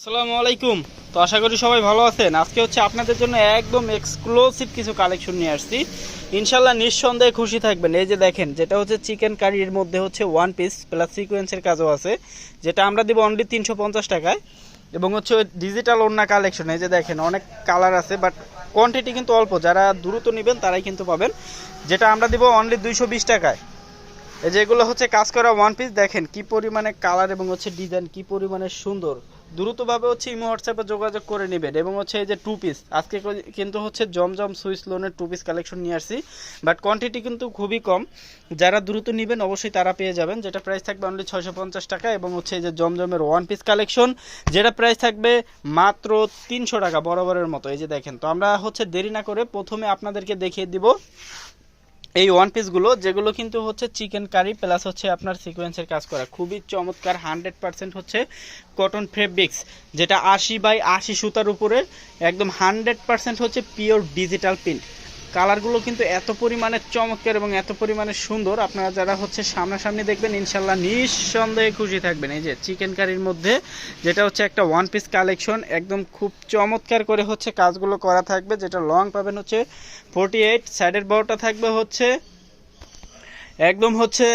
আসসালামু আলাইকুম। তো আশা করি সবাই ভালো আছেন। আজকে হচ্ছে আপনাদের জন্য একদম এক্সক্লুসিভ কিছু কালেকশন নিয়ে আসছি। ইনশাল্লাহ নিঃসন্দেহে খুশি থাকবেন। এই যে দেখেন, যেটা হচ্ছে চিকেন কারির মধ্যে হচ্ছে ওয়ান পিস প্লাস সিকোয়েন্সের কাজও আছে। যেটা আমরা দিব অনলি তিনশো পঞ্চাশ টাকায়। এবং হচ্ছে ডিজিটাল ওড়না কালেকশন এই যে দেখেন, অনেক কালার আছে বাট কোয়ান্টিটি কিন্তু অল্প। যারা দ্রুত নেবেন, তারাই কিন্তু পাবেন। যেটা আমরা দিব অনলি দুইশো বিশ টাকায়। এই যেগুলো হচ্ছে কাজ করা ওয়ান পিস দেখেন কি পরিমাণে কালার এবং হচ্ছে ডিজাইন কি পরিমাণে সুন্দর। দ্রুতভাবে হচ্ছে ইমো হোয়াটসঅ্যাপে যোগাযোগ করে নেবেন এবং হচ্ছে এই যে টু পিস আজকে কিন্তু হচ্ছে জমজম সুইস লোনের টু পিস কালেকশন নিয়ে আসছি বাট কোয়ান্টিটি কিন্তু খুবই কম। যারা দ্রুত নেবেন অবশ্যই তারা পেয়ে যাবেন, যেটা প্রাইস থাকবে অনলি ছয়শো পঞ্চাশ টাকা এবং হচ্ছে এই যে জমজমের ওয়ান পিস কালেকশন যেটা প্রাইস থাকবে মাত্র তিনশো টাকা বরাবরের মতো। এই যে দেখেন, তো আমরা হচ্ছে দেরি না করে প্রথমে আপনাদেরকে দেখিয়ে দিব। এই ওয়ান পিসগুলো যেগুলো কিন্তু হচ্ছে চিকেন কারি প্লাস হচ্ছে আপনার সিকোয়েন্সের কাজ করা। খুবই চমৎকার হান্ড্রেড পার্সেন্ট হচ্ছে কটন ফেব্রিক্স যেটা আশি বাই আশি সুতার উপরে, একদম হান্ড্রেড পার্সেন্ট হচ্ছে পিওর ডিজিটাল প্রিন্ট কালারগুলো কিন্তু এত পরিমাণে চমৎকার এবং এত পরিমাণে সুন্দর। আপনারা যারা হচ্ছে সামনাসামনি দেখবেন ইনশাল্লাহ নিঃসন্দেহে খুশি থাকবেন। এই যে চিকেন কারির মধ্যে, যেটা হচ্ছে একটা ওয়ান পিস কালেকশন একদম খুব চমৎকার করে হচ্ছে কাজগুলো করা থাকবে, যেটা লং পাবেন হচ্ছে ফোরটি এইট সাইডের বড়টা থাকবে হচ্ছে, একদম হচ্ছে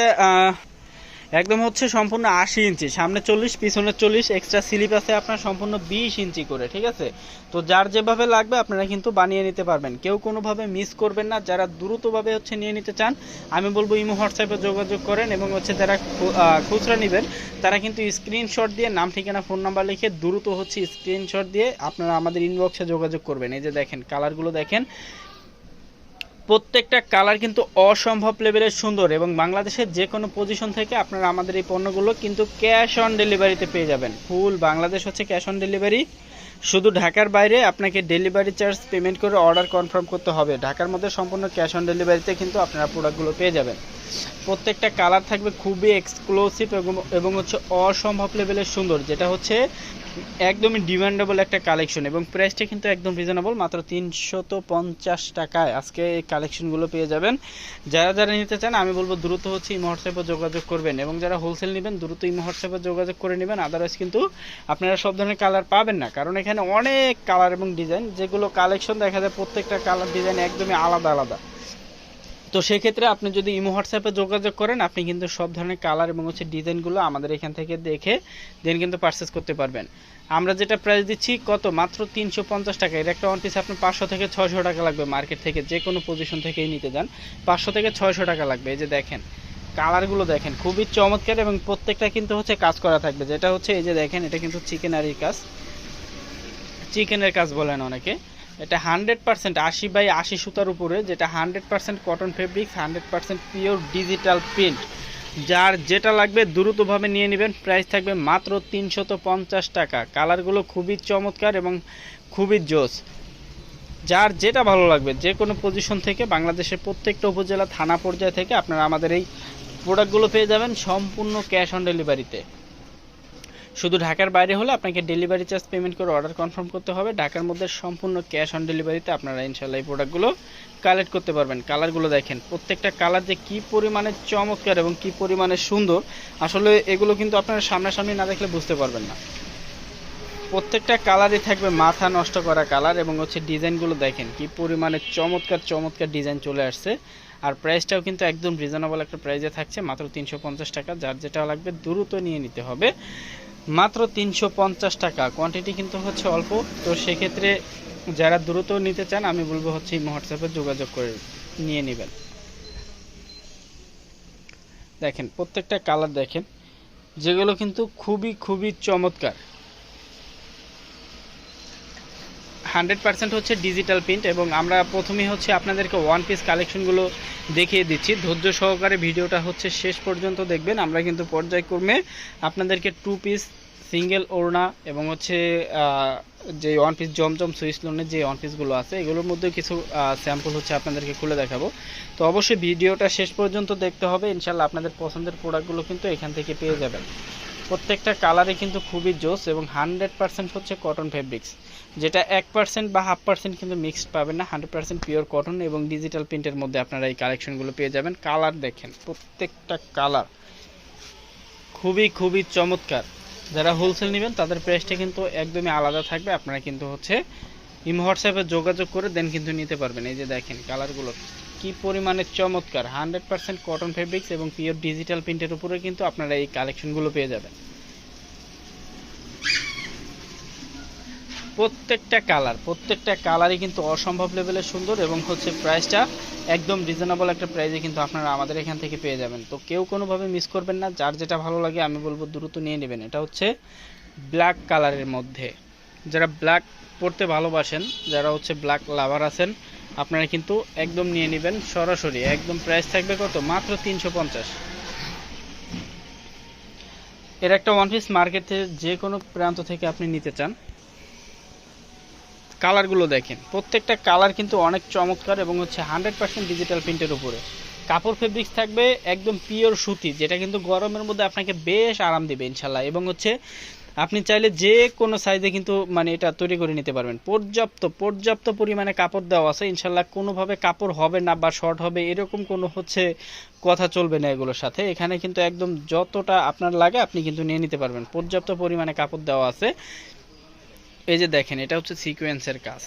একদম হচ্ছে সম্পূর্ণ আশি ইঞ্চি। সামনে চল্লিশ, পিছনে চল্লিশ এক্সট্রা স্লিপ আছে আপনার সম্পূর্ণ বিশ ইঞ্চি করে, ঠিক আছে? তো যার যেভাবে লাগবে আপনারা কিন্তু বানিয়ে নিতে পারবেন। কেউ কোনোভাবে মিস করবেন না। যারা দ্রুতভাবে হচ্ছে নিয়ে নিতে চান, আমি বলব ইমো, হোয়াটসঅ্যাপে যোগাযোগ করেন এবং হচ্ছে যারা খুচরা নেবেন, তারা কিন্তু স্ক্রিনশট দিয়ে নাম, ঠিকানা ফোন নাম্বার লিখে দ্রুত হচ্ছে স্ক্রিনশট দিয়ে আপনারা আমাদের ইনবক্সে যোগাযোগ করবেন। এই যে দেখেন কালারগুলো দেখেন প্রত্যেকটা কালার কিন্তু অসম্ভব লেভেলের সুন্দর এবং বাংলাদেশের যে কোনো পজিশন থেকে আপনারা আমাদের এই পণ্যগুলো কিন্তু ক্যাশ অন ডেলিভারিতে পেয়ে যাবেন। ফুল বাংলাদেশ হচ্ছে ক্যাশ অন ডেলিভারি শুধু ঢাকার বাইরে আপনাকে ডেলিভারি চার্জ পেমেন্ট করে অর্ডার কনফার্ম করতে হবে। ঢাকার মধ্যে সম্পূর্ণ ক্যাশ অন ডেলিভারিতে কিন্তু আপনারা প্রোডাক্টগুলো পেয়ে যাবেন। প্রত্যেকটা কালার থাকবে খুবই এক্সক্লুসিভ এবং হচ্ছে অসম্ভব লেভেলের সুন্দর, যেটা হচ্ছে একদমই ডিমান্ডেবল একটা কালেকশন এবং প্রাইসটা কিন্তু একদম রিজনেবল মাত্র তিনশত পঞ্চাশ টাকায় আজকে এই কালেকশনগুলো পেয়ে যাবেন। যারা যারা নিতে চান, আমি বলব দ্রুত হচ্ছে ইমো যোগাযোগ করবেন এবং যারা হোলসেল নেবেন, দ্রুত ইমো হোয়াটসঅ্যাপে যোগাযোগ করে নেবেন। আদারওয়াইজ কিন্তু আপনারা সব ধরনের কালার পাবেন না। কারণ এখানে অনেক কালার এবং ডিজাইন যেগুলো কালেকশন দেখা যায় প্রত্যেকটা কালার ডিজাইন একদমই আলাদা আলাদা। তো সেক্ষেত্রে আপনি যদি ইমো হোয়াটসঅ্যাপে যোগাযোগ করেন, আপনি কিন্তু সব ধরনের কালার এবং হচ্ছে ডিজাইনগুলো আমাদের এখান থেকে দেখে দেন কিন্তু পারচেস করতে পারবেন। আমরা যেটা প্রাইস দিচ্ছি কত? মাত্র তিনশো পঞ্চাশ টাকা। এর একটা ওয়ান পিস আপনার পাঁচশো থেকে ছয়শো টাকা লাগবে মার্কেট থেকে। যে কোনো পজিশন থেকেই নিতে যান। পাঁচশো থেকে ছয়শো টাকা লাগবে। এই যে দেখেন কালারগুলো দেখেন, খুবই চমৎকার এবং প্রত্যেকটা কিন্তু হচ্ছে কাজ করা থাকবে। যেটা হচ্ছে এই যে দেখেন, এটা কিন্তু চিকেনারির কাজ। চিকেনের কাজ বলেন অনেকে। এটা হান্ড্রেড পার্সেন্ট আশি বাই আশি সুতার উপরে, যেটা hundred percent cotton fabrics hundred percent pure digital print যার যেটা লাগবে দ্রুতভাবে নিয়ে নেবেন প্রাইস থাকবে মাত্র তিনশত পঞ্চাশ টাকা। কালারগুলো খুবই চমৎকার এবং খুবই জোস। যার যেটা ভালো লাগবে, যে কোনো পজিশন থেকে, বাংলাদেশের প্রত্যেকটা উপজেলা থানা পর্যায় থেকে আপনারা আমাদের এই প্রোডাক্টগুলো পেয়ে যাবেন, সম্পূর্ণ ক্যাশ অন ডেলিভারিতে শুধু ঢাকার বাইরে হলে আপনাকে ডেলিভারি চার্জ পেমেন্ট করে অর্ডার কনফার্ম করতে হবে। ঢাকার মধ্যে সম্পূর্ণ ক্যাশ অন ডেলিভারিতে আপনারা ইনশাল্লাহ এই প্রোডাক্টগুলো কালেক্ট করতে পারবেন। কালারগুলো দেখেন, প্রত্যেকটা কালার যে কি পরিমাণে চমৎকার এবং কি পরিমাণে সুন্দর, আসলে এগুলো কিন্তু আপনারা সামনাসামনি না দেখলে বুঝতে পারবেন না। প্রত্যেকটা কালারই থাকবে মাথা নষ্ট করা কালার এবং হচ্ছে ডিজাইনগুলো দেখেন, কি পরিমাণে চমৎকার চমৎকার ডিজাইন চলে আসছে। আর প্রাইসটাও কিন্তু একদম রিজনেবল একটা প্রাইসে থাকছে, মাত্র তিনশো পঞ্চাশ টাকা। যার যেটা লাগবে দ্রুত নিয়ে নিতে হবে। মাত্র তিনশো পঞ্চাশ টাকা। কোয়ান্টিটি কিন্তু হচ্ছে অল্প। তো সেক্ষেত্রে যারা দ্রুত নিতে চান, আমি বলব হচ্ছে হোয়াটসঅ্যাপে যোগাযোগ করে নিয়ে নেবেন। দেখেন, প্রত্যেকটা কালার দেখেন, যেগুলো কিন্তু খুবই খুবই চমৎকার। হান্ড্রেড পার্সেন্ট হচ্ছে ডিজিটাল প্রিন্ট এবং আমরা প্রথমেই হচ্ছে আপনাদেরকে ওয়ান পিস কালেকশনগুলো দেখিয়ে দিচ্ছি। ধৈর্য সহকারে ভিডিওটা হচ্ছে শেষ পর্যন্ত দেখবেন। আমরা কিন্তু পর্যায়ক্রমে আপনাদেরকে টু পিস সিঙ্গেল ওড়না এবং হচ্ছে যে ওয়ান পিস জমজম সুইস লোনের যে ওয়ান পিসগুলো আছে, এগুলোর মধ্যে কিছু স্যাম্পল হচ্ছে আপনাদেরকে খুলে দেখাবো। তো অবশ্যই ভিডিওটা শেষ পর্যন্ত দেখতে হবে। ইনশাল্লাহ আপনাদের পছন্দের প্রোডাক্টগুলো কিন্তু এখান থেকে পেয়ে যাবেন। প্রত্যেকটা কালারে কিন্তু খুবই জোস এবং হান্ড্রেড পার্সেন্ট হচ্ছে কটন ফেব্রিক্স যেটা এক পার্সেন্ট বা হাফ পার্সেন্ট কিন্তু মিক্সড পাবেন না, হান্ড্রেড পার্সেন্ট পিওর কটন এবং ডিজিটাল প্রিন্টের মধ্যে আপনারা এই কালেকশনগুলো পেয়ে যাবেন। কালার দেখেন, প্রত্যেকটা কালার খুবই খুবই চমৎকার। যারা হোলসেল নেবেন, তাদের প্রাইসটা কিন্তু একদমই আলাদা থাকবে। আপনারা কিন্তু হচ্ছে ইম হোয়াটসঅ্যাপে যোগাযোগ করে দেন কিন্তু নিতে পারবেন। এই যে দেখেন কালারগুলো কি পরিমাণে চমৎকার? হান্ড্রেড পার্সেন্ট কটন ফেব্রিক্স এবং পিওর ডিজিটাল প্রিন্টের উপরে কিন্তু আপনারা এই কালেকশনগুলো পেয়ে যাবেন। প্রত্যেকটা কালার প্রত্যেকটা কালারই কিন্তু অসম্ভব লেভেলের সুন্দর এবং হচ্ছে প্রাইসটা একদম রিজনেবল একটা প্রাইসে কিন্তু আপনারা আমাদের এখান থেকে পেয়ে যাবেন। তো কেউ কোনোভাবে মিস করবেন না, যার যেটা ভালো লাগে আমি বলব দ্রুত নিয়ে নেবেন। এটা হচ্ছে ব্ল্যাক কালারের মধ্যে। যারা ব্ল্যাক পড়তে ভালোবাসেন, যারা হচ্ছে ব্ল্যাক লাভার আছেন আপনারা কিন্তু একদম নিয়ে নেবেন সরাসরি। একদম প্রাইস থাকবে কত? মাত্র তিনশো পঞ্চাশ। এর একটা ওয়ান পিস মার্কেটে যে কোনো প্রান্ত থেকে আপনি নিতে চান কালারগুলো দেখেন। প্রত্যেকটা কালার কিন্তু অনেক চমৎকার এবং হচ্ছে হান্ড্রেড পার্সেন্ট ডিজিটাল প্রিন্টের উপরে। কাপড় ফেব্রিক্স থাকবে একদম পিওর সুতি, যেটা কিন্তু গরমের মধ্যে আপনাকে বেশ আরাম দেবে ইনশাল্লাহ। এবং হচ্ছে আপনি চাইলে যে কোনো সাইজে কিন্তু মানে এটা তৈরি করে নিতে পারবেন। পর্যাপ্ত পর্যাপ্ত পরিমাণে কাপড় দেওয়া আছে। ইনশাল্লাহ কোনোভাবে কাপড় হবে না বা শর্ট হবে, এরকম কোনো হচ্ছে কথা চলবে না এগুলোর সাথে। এখানে কিন্তু একদম যতটা আপনার লাগে আপনি কিন্তু নিয়ে নিতে পারবেন। পর্যাপ্ত পরিমাণে কাপড় দেওয়া আছে। এই যে দেখেন, এটা হচ্ছে সিকোয়েন্সের কাজ।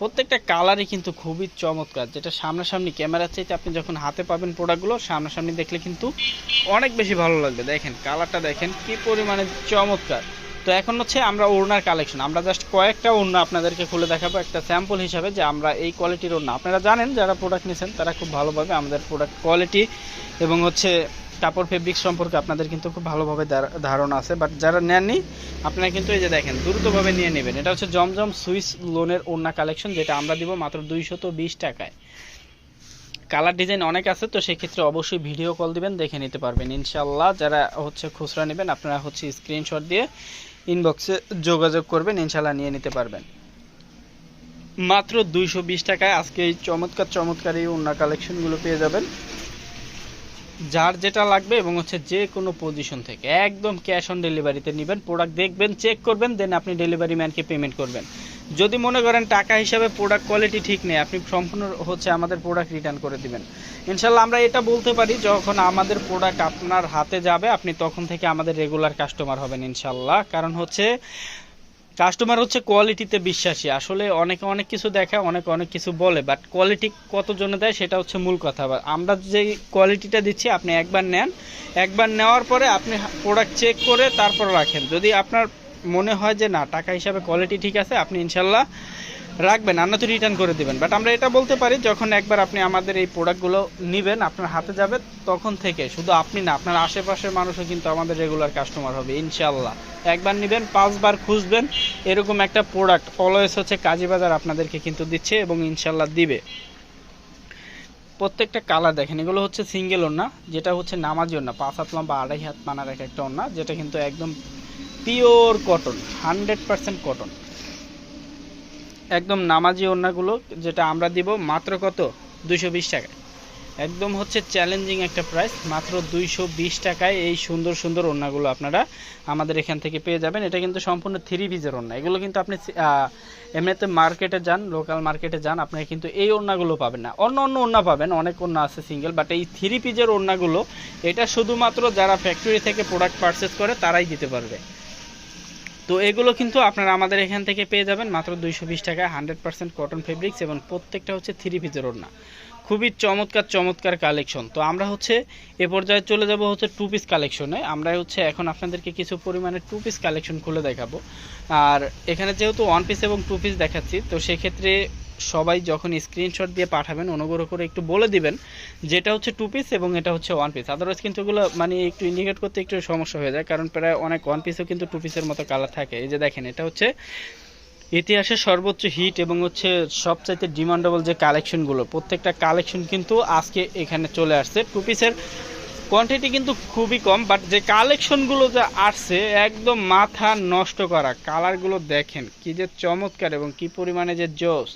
প্রত্যেকটা কালারই কিন্তু খুবই চমৎকার। যেটা সামনাসামনি ক্যামেরা চাইতে আপনি যখন হাতে পাবেন প্রোডাক্টগুলো সামনাসামনি দেখলে কিন্তু অনেক বেশি ভালো লাগবে। দেখেন কালারটা দেখেন কি পরিমাণে চমৎকার। তো এখন হচ্ছে আমরা ওড়নার কালেকশন আমরা জাস্ট কয়েকটা ওড়না আপনাদেরকে খুলে দেখাবো। একটা স্যাম্পল হিসাবে যে আমরা এই কোয়ালিটির ওড়না। আপনারা জানেন যারা প্রোডাক্ট নিয়েছেন তারা খুব ভালোভাবে আমাদের প্রোডাক্ট কোয়ালিটি এবং হচ্ছে কাপড় ফেব্রিক সম্পর্কে আপনাদের কিন্তু খুব ভালোভাবে ধার- ধারণা আছে বাট যারা নেননি, আপনারা কিন্তু এই যে দেখেন, দ্রুতভাবে নিয়ে নেবেন। এটা হচ্ছে জমজম সুইস লোনের ওড়না কালেকশন যেটা আমরা দিব মাত্র দুইশত বিশ টাকায়। কালার ডিজাইন অনেক আছে, তো সেক্ষেত্রে অবশ্যই ভিডিও কল দিবেন, দেখে নিতে পারবেন। ইনশাল্লাহ যারা হচ্ছে খুচরা নেবেন, আপনারা হচ্ছে স্ক্রিনশট দিয়ে ইনবক্সে যোগাযোগ করবেন ইনশাল্লাহ নিয়ে নিতে পারবেন। মাত্র দুইশো বিশ টাকায় আজকে এই চমৎকার চমৎকার এই ওড়না কালেকশনগুলো পেয়ে যাবেন। যার যেটা লাগবে এবং হচ্ছে যে কোনো পজিশন থেকে একদম ক্যাশ অন ডেলিভারিতে নেবেন প্রোডাক্ট দেখবেন চেক করবেন দেন আপনি ডেলিভারি ম্যানকে পেমেন্ট করবেন। যদি মনে করেন টাকা হিসাবে প্রোডাক্ট কোয়ালিটি ঠিক নেই, আপনি সম্পূর্ণ হচ্ছে আমাদের প্রোডাক্ট রিটার্ন করে দিবেন। ইনশাল্লাহ আমরা এটা বলতে পারি, যখন আমাদের প্রোডাক্ট আপনার হাতে যাবে, আপনি তখন থেকে আমাদের রেগুলার কাস্টমার হবেন ইনশাল্লাহ। কারণ হচ্ছে কাস্টমার হচ্ছে কোয়ালিটিতে বিশ্বাসী। আসলে অনেকে অনেক কিছু দেখায়, অনেক অনেক কিছু বলে বাট কোয়ালিটি কতজনে দেয় সেটা হচ্ছে মূল কথা। আমরা যে কোয়ালিটিটা দিচ্ছি, আপনি একবার নেন, একবার নেওয়ার পরে আপনি প্রোডাক্ট চেক করে তারপর রাখেন। যদি আপনার মনে হয় যে না, টাকা হিসাবে কোয়ালিটি ঠিক আছে, আপনি ইনশাল্লাহ রাখবেন, আর তো রিটার্ন করে দেবেন। বাট আমরা এটা বলতে পারি, যখন একবার আপনি আমাদের এই প্রোডাক্টগুলো নেবেন, আপনার হাতে যাবে, তখন থেকে। শুধু আপনি না, আপনার আশেপাশের মানুষও কিন্তু আমাদের রেগুলার কাস্টমার হবে ইনশাল্লাহ একবার নেবেন, পাঁচবার খুঁজবেন, এরকম একটা প্রোডাক্ট অলওয়েজ হচ্ছে কাজীবাজার আপনাদেরকে কিন্তু দিচ্ছে এবং ইনশাল্লাহ দিবে। প্রত্যেকটা কালার দেখেন, এগুলো হচ্ছে সিঙ্গেল ওনা যেটা হচ্ছে নামাজি ওড়না, পাঁচ হাত লম্বা, আড়াই হাত মানার এক একটা ওড়না, যেটা কিন্তু একদম pure cotton hundred percent cotton একদম নামাজি ওড়নাগুলো যেটা আমরা দিব মাত্র কত? দুইশো বিশ টাকায়। একদম হচ্ছে চ্যালেঞ্জিং একটা প্রাইস মাত্র দুইশো বিশ টাকায় এই সুন্দর সুন্দর ওড়নাগুলো আপনারা আমাদের এখান থেকে পেয়ে যাবেন। এটা কিন্তু সম্পূর্ণ থ্রি পিজের ওড়না। এগুলো কিন্তু আপনি এমনিতে মার্কেটে যান লোকাল মার্কেটে যান, আপনারা কিন্তু এই ওড়নাগুলো পাবেন না। অন্য অন্য ওড়না পাবেন, অনেক ওড়না আছে সিঙ্গেল বাট এই থ্রি পিজের ওড়নাগুলো, এটা শুধুমাত্র যারা ফ্যাক্টরি থেকে প্রোডাক্ট পারচেস করে, তারাই দিতে পারবে। তো এগুলো কিন্তু আপনারা আমাদের এখান থেকে পেয়ে যাবেন মাত্র দুইশো বিশ টাকায় হান্ড্রেড পার্সেন্ট কটন ফেব্রিক্স এবং প্রত্যেকটা হচ্ছে থ্রি পিসের ওড়না। খুবই চমৎকার চমৎকার কালেকশন। তো আমরা হচ্ছে এ পর্যায়ে চলে যাব হচ্ছে টু পিস কালেকশনে। আমরা হচ্ছে এখন আপনাদেরকে কিছু পরিমাণে টু পিস কালেকশন খুলে দেখাবো। আর এখানে যেহেতু ওয়ান পিস এবং টু পিস দেখাচ্ছি, তো সেক্ষেত্রে সবাই যখন স্ক্রিনশট দিয়ে পাঠাবেন, অনুগ্রহ করে একটু বলে দিবেন যেটা হচ্ছে টু পিস এবং এটা হচ্ছে ওয়ান পিস আদারওয়াইজ কিন্তু এগুলো মানে একটু ইন্ডিকেট করতে একটু সমস্যা হয়ে যায়, কারণ প্রায় অনেক ওয়ান পিসও কিন্তু টু পিসের মতো কালার থাকে। এই যে দেখেন, এটা হচ্ছে ইতিহাসের সর্বোচ্চ হিট এবং হচ্ছে সবচাইতে ডিমান্ডেবল যে কালেকশনগুলো প্রত্যেকটা কালেকশন কিন্তু আজকে এখানে চলে আসছে। টু পিসের কোয়ান্টিটি কিন্তু খুবই কম বাট যে কালেকশনগুলো যে আসছে, একদম মাথা নষ্ট করা। কালারগুলো দেখেন, কি যে চমৎকার এবং কি পরিমাণে যে জোস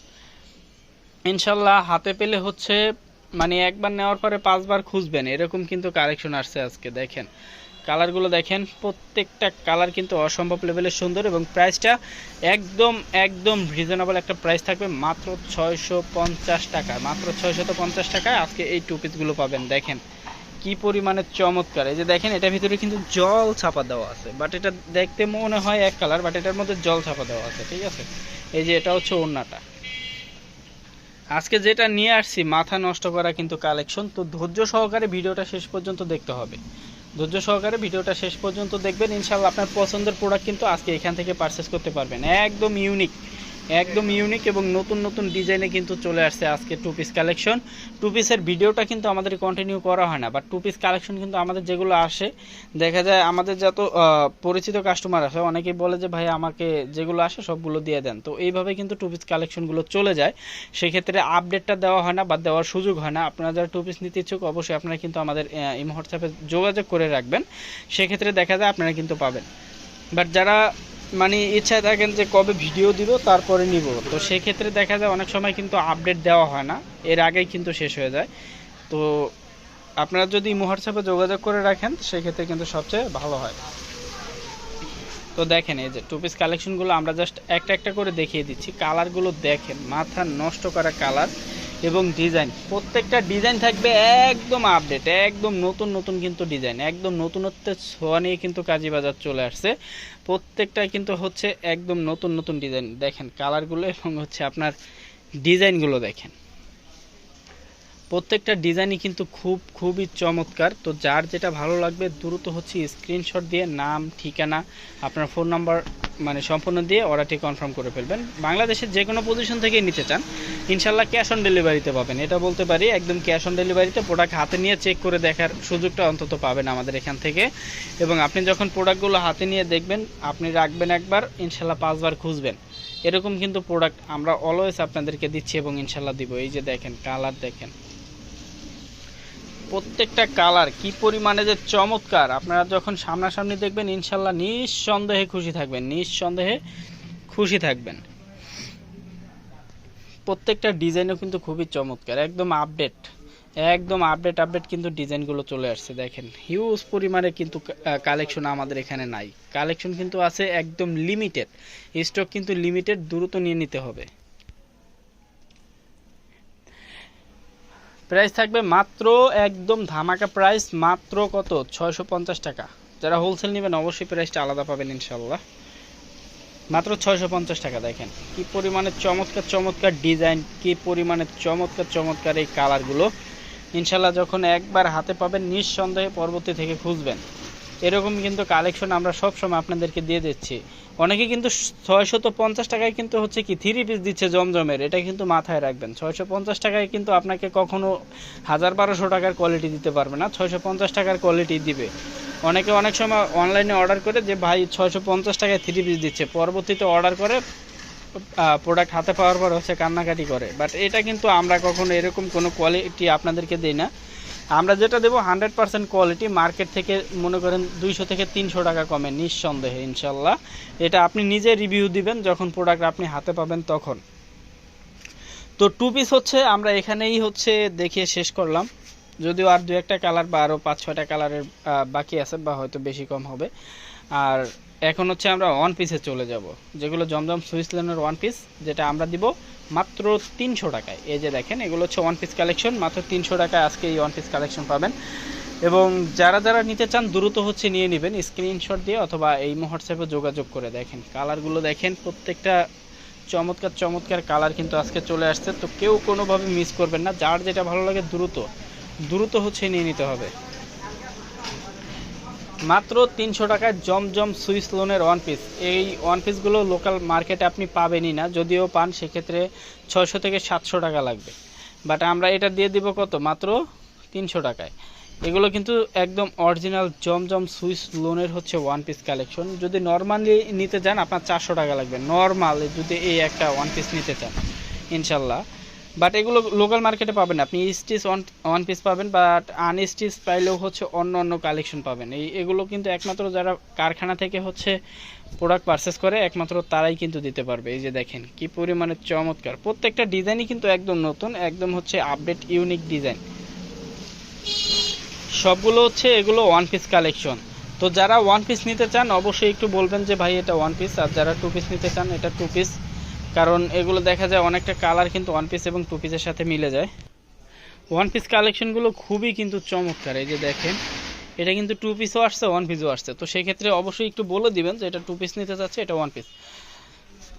ইনশাল্লাহ হাতে পেলে হচ্ছে মানে একবার নেওয়ার পরে পাঁচবার খুঁজবেন, এরকম কিন্তু কালেকশন আসছে আজকে, দেখেন। কালারগুলো দেখেন, প্রত্যেকটা কালার কিন্তু অসম্ভব লেভেলের সুন্দর এবং প্রাইসটা একদম একদম রিজনেবল একটা প্রাইস থাকবে, মাত্র ছয়শো পঞ্চাশ টাকা, মাত্র ছয়শত পঞ্চাশ টাকায় আজকে এই টু পিসগুলো পাবেন, দেখেন। কি পরিমাণে চমৎকার, এই যে দেখেন, এটার ভিতরে কিন্তু জল ছাপা দেওয়া আছে বাট এটা দেখতে মনে হয় এক কালার বাট এটার মধ্যে জল ছাপা দেওয়া আছে, ঠিক আছে? এই যে এটা হচ্ছে ওড়নাটা। আজকে যেটা নিয়ে আসছি, মাথা নষ্ট করা কিন্তু কালেকশন তো ধৈর্য সহকারে ভিডিওটা শেষ পর্যন্ত দেখতে হবে। ধৈর্য সহকারে ভিডিওটা শেষ পর্যন্ত দেখবেন। ইনশাল্লাহ আপনার পছন্দের প্রোডাক্ট কিন্তু আজকে এখান থেকে পারচেস করতে পারবেন। একদম ইউনিক একদম ইউনিক এবং নতুন নতুন ডিজাইনে কিন্তু চলে আসছে আজকে টু পিস কালেকশন টু পিসের ভিডিওটা কিন্তু আমাদের কন্টিনিউ করা হয় না বাট টু পিস কালেকশন কিন্তু আমাদের যেগুলো আসে, দেখা যায় আমাদের যত পরিচিত কাস্টমার আছে, অনেকেই বলে যে, ভাই, আমাকে যেগুলো আসে সবগুলো দিয়ে দেন। তো এইভাবে কিন্তু টু পিস কালেকশনগুলো চলে যায়। সেক্ষেত্রে আপডেটটা দেওয়া হয় না বা দেওয়ার সুযোগ হয় না। আপনারা যারা টু পিস নিতে ইচ্ছুক, অবশ্যই আপনারা কিন্তু আমাদের এই হোয়াটসঅ্যাপে যোগাযোগ করে রাখবেন। সেক্ষেত্রে দেখা যায় আপনারা কিন্তু পাবেন। বাট যারা মানে ইচ্ছায় থাকেন যে কবে ভিডিও দিব, তারপরে নিব। তো সেক্ষেত্রে দেখা যায় অনেক সময় কিন্তু আপডেট দেওয়া হয় না, এর আগেই কিন্তু শেষ হয়ে যায়। তো আপনারা যদি হোয়াটসঅ্যাপে যোগাযোগ করে রাখেন, সেক্ষেত্রে কিন্তু সবচেয়ে ভালো হয়। তো দেখেন এই যে টু পিস কালেকশনগুলো আমরা জাস্ট একটা একটা করে দেখিয়ে দিচ্ছি। কালারগুলো দেখেন, মাথা নষ্ট করা কালার এবং ডিজাইন প্রত্যেকটা ডিজাইন থাকবে একদম আপডেট একদম নতুন নতুন কিন্তু ডিজাইন একদম নতুনত্বের ছোঁয়া নিয়ে কিন্তু কাজী বাজার চলে আসছে। প্রত্যেকটা কিন্তু হচ্ছে একদম নতুন নতুন ডিজাইন দেখেন কালারগুলো এবং হচ্ছে আপনার ডিজাইনগুলো দেখেন। প্রত্যেকটা ডিজাইনই কিন্তু খুব, খুবই চমৎকার। তো যার যেটা ভালো লাগবে, দ্রুত হচ্ছে স্ক্রিনশট দিয়ে, নাম, ঠিকানা, আপনার ফোন নাম্বার মানে সম্পূর্ণ দিয়ে অর্ডারটি কনফার্ম করে ফেলবেন। বাংলাদেশের যে কোনো পজিশন থেকেই নিতে চান, ইনশাল্লাহ ক্যাশ অন ডেলিভারিতে পাবেন। এটা বলতে পারি, একদম ক্যাশ অন ডেলিভারিতে প্রোডাক্ট হাতে নিয়ে চেক করে দেখার সুযোগটা অন্তত পাবেন আমাদের এখান থেকে। এবং আপনি যখন প্রোডাক্টগুলো হাতে নিয়ে দেখবেন, আপনি রাখবেন একবার, ইনশাল্লাহ পাঁচবার খুঁজবেন। এরকম কিন্তু প্রোডাক্ট আমরা অলওয়েজ আপনাদেরকে দিচ্ছি এবং ইনশাল্লাহ দিব। এই যে দেখেন কালার দেখেন। প্রত্যেকটা কালার কি পরিমাণে যে চমৎকার। আপনারা যখন সামনাসামনি দেখবেন, ইনশাল্লাহ নিঃসন্দেহে খুশি থাকবেন, নিঃসন্দেহে খুশি থাকবেন। প্রত্যেকটা ডিজাইনও কিন্তু খুবই চমৎকার, একদম আপডেট একদম আপডেট আপডেট কিন্তু ডিজাইনগুলো চলে আসছে, দেখেন। হিউজ পরিমাণে কিন্তু কালেকশন আমাদের এখানে নাই। কালেকশন কিন্তু আছে একদম লিমিটেড স্টক কিন্তু লিমিটেড দ্রুত নিয়ে নিতে হবে। প্রাইস থাকবে মাত্র একদম ধামাকা প্রাইস মাত্র কত? ছয়শো পঞ্চাশ টাকা। যারা হোলসেল নেবেন অবশ্যই প্রাইসটা আলাদা পাবেন ইনশাল্লাহ মাত্র ছয়শো পঞ্চাশ টাকা, দেখেন। কি পরিমাণে চমৎকার চমৎকার ডিজাইন কি পরিমাণে চমৎকার চমৎকার এই কালারগুলো ইনশাল্লাহ যখন একবার হাতে পাবেন, নিঃসন্দেহে পরবর্তী থেকে খুঁজবেন। এরকম কিন্তু কালেকশন আমরা সব সময় আপনাদেরকে দিয়ে দিচ্ছি। অনেকে কিন্তু ছয়শত পঞ্চাশ টাকায় কিন্তু হচ্ছে কি থ্রি পিস দিচ্ছে জমজমের, এটা কিন্তু মাথায় রাখবেন। ছয়শো পঞ্চাশ টাকায় কিন্তু আপনাকে কখনো হাজার বারোশো টাকার কোয়ালিটি দিতে পারবে না ছয়শো পঞ্চাশ টাকার কোয়ালিটি দিবে। অনেকে অনেক সময় অনলাইনে অর্ডার করে যে, ভাই ছয়শো পঞ্চাশ টাকায় থ্রি পিস দিচ্ছে। পরবর্তীতে অর্ডার করে প্রোডাক্ট হাতে পাওয়ার পর হচ্ছে কান্নাকাটি করে। বাট এটা কিন্তু আমরা কখনো এরকম কোনো কোয়ালিটি আপনাদেরকে দিই না। আমরা যেটা দেবো হান্ড্রেড পার্সেন্ট কোয়ালিটি, মার্কেট থেকে মনে করেন দুইশো থেকে তিনশো টাকা কমে নিঃসন্দেহে, ইনশাল্লাহ। এটা আপনি নিজে রিভিউ দিবেন, যখন প্রোডাক্ট আপনি হাতে পাবেন তখন। তো টু পিস হচ্ছে, আমরা এখানেই হচ্ছে দেখিয়ে শেষ করলাম। যদিও আর দু একটা কালার বা আরও পাঁচ ছয়টা কালারের বাকি আছে বা হয়তো বেশি কম হবে। আর এখন হচ্ছে আমরা ওয়ান পিসে চলে যাব, যেগুলো জমজম সুইসল্যান্ডের ওয়ান পিস যেটা আমরা দিব মাত্র তিনশো টাকায়। এই যে দেখেন, এগুলো হচ্ছে ওয়ান পিস কালেকশন মাত্র তিনশো টাকায় আজকে এই ওয়ান পিস কালেকশন পাবেন। এবং যারা যারা নিতে চান, দ্রুত হচ্ছে নিয়ে নেবেন। স্ক্রিনশট দিয়ে অথবা এই হোয়াটসঅ্যাপে যোগাযোগ করে দেখেন। কালারগুলো দেখেন, প্রত্যেকটা চমৎকার চমৎকার কালার কিন্তু আজকে চলে আসছে। তো কেউ কোনোভাবে মিস করবেন না। যার যেটা ভালো লাগে দ্রুত দ্রুত হচ্ছে নিয়ে নিতে হবে। মাত্র তিনশো টাকায় জমজম সুইস লোনের ওয়ান পিস এই ওয়ান পিসগুলো লোকাল মার্কেটে আপনি পাবেনই না, যদিও পান, সেক্ষেত্রে ছয়শো থেকে সাতশো টাকা লাগবে। বাট আমরা এটা দিয়ে দিব কত? মাত্র তিনশো টাকায়। এগুলো কিন্তু একদম অরিজিনাল জমজম সুইস লোনের হচ্ছে ওয়ান পিস কালেকশন যদি নর্মালি নিতে চান আপনার চারশো টাকা লাগবে। নর্মাল যদি এই একটা ওয়ান পিস নিতে চান, ইনশাল্লাহ। বাট এগুলো লোকাল মার্কেটে পাবেন আপনি স্টিচ ওয়ান ওয়ান পিস পাবেন বাট আনস্টিচ পাইলেও হচ্ছে অন্য অন্য কালেকশন পাবেন। এই, এগুলো কিন্তু একমাত্র যারা কারখানা থেকে হচ্ছে প্রোডাক্ট পারচেস করে, একমাত্র তারাই কিন্তু দিতে পারবে। এই যে দেখেন, কি পরিমাণে চমৎকার। প্রত্যেকটা ডিজাইনই কিন্তু একদম নতুন, একদম হচ্ছে আপডেট ইউনিক ডিজাইন সবগুলো হচ্ছে এগুলো ওয়ান পিস কালেকশন তো যারা ওয়ান পিস নিতে চান, অবশ্যই একটু বলবেন যে, ভাই, এটা ওয়ান পিস আর যারা টু পিস নিতে চান, এটা টু পিস কারণ এগুলো দেখা যায় অনেকটা কালার কিন্তু ওয়ান পিস এবং টু পিসের সাথে মিলে যায়। ওয়ান পিস কালেকশনগুলো খুবই কিন্তু চমৎকার, এই যে দেখেন। এটা কিন্তু টু পিসও আসছে ওয়ান পিসও আসছে। তো সেক্ষেত্রে অবশ্যই একটু বলে দিবেন যে এটা টু পিস নিতে চাচ্ছে এটা ওয়ান পিস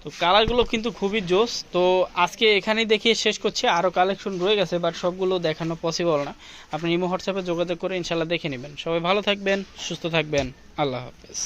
তো কালারগুলো কিন্তু খুবই জোস। তো আজকে এখানেই দেখিয়ে শেষ করছি। আরও কালেকশন রয়ে গেছে বাট সবগুলো দেখানো পসিবল না। আপনি ইমো হোয়াটসঅ্যাপে যোগাযোগ করে ইনশাল্লাহ দেখে নেবেন। সবাই ভালো থাকবেন, সুস্থ থাকবেন। আল্লাহ হাফেজ।